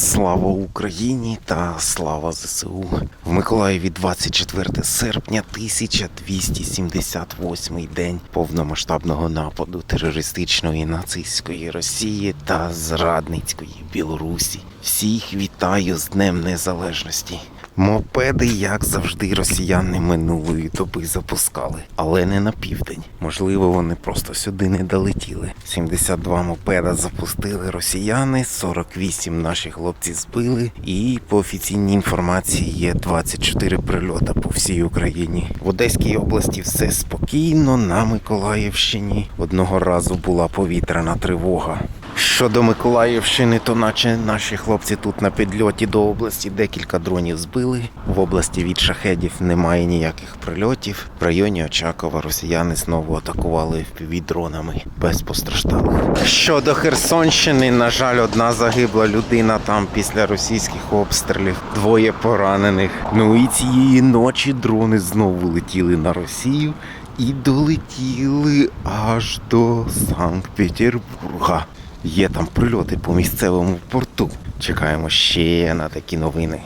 Слава Україні та слава ЗСУ. В Миколаєві 24 серпня 1278 день повномасштабного нападу терористичної нацистської Росії та зрадницької Білорусі. Всіх вітаю з Днем Незалежності. Мопеди, як завжди, росіяни минулої доби запускали, але не на південь. Можливо, вони просто сюди не долетіли. 72 мопеда запустили росіяни, 48 наші хлопці збили, і по офіційній інформації є 24 прильота по всій Україні. В Одеській області все спокійно. На Миколаївщині одного разу була повітряна тривога. Щодо Миколаївщини, то наче наші хлопці тут на підльоті до області декілька дронів збили. В області від шахедів немає ніяких прильотів. В районі Очакова росіяни знову атакували дронами без постраждалих. Щодо Херсонщини, на жаль, одна загибла людина там після російських обстрілів, двоє поранених. Ну і цієї ночі дрони знову летіли на Росію і долетіли аж до Санкт-Петербурга. Є там прильоти по місцевому порту. Чекаємо ще на такі новини.